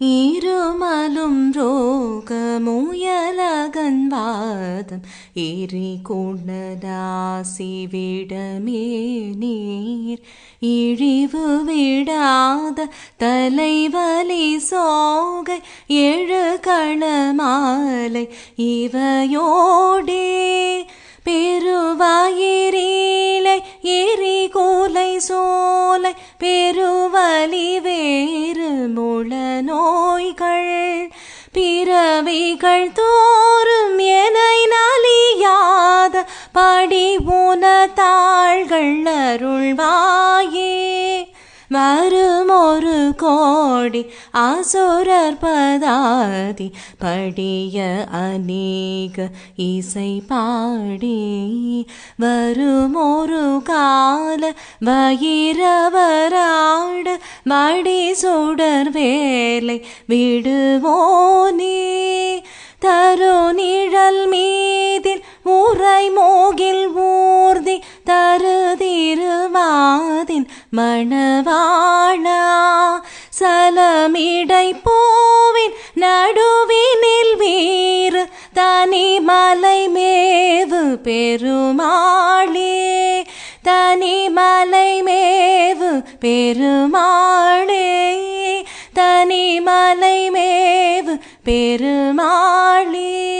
இருமலும் ரோகமுயலகன்வாதம் எரி கொண்டதாசி விடமே நீர் இழிவு விடாத தலைவலி சோகை எழு களமாலை இவையோடே சோலை பெருவலி வேறு முள நோய்கள் பிறவிகள் தோறும் எனை நலியாத படி உன தாள்கள் அருள்வாயே. வரும் ஒரு கோடி அசுரர் பதாதி படிய அநேக இசை பாடி வரும் ஒரு கால வயிறவராட மடி சுடர் வேலை விடுவோனே திருமாதின் மணவாழா சலமிடை பூவின் நடுவினில் வீறு தனி மலை மேவு பெருமாளே தனி மலை மேவு பெருமாளே தனி மலை மேவு பெருமாளே.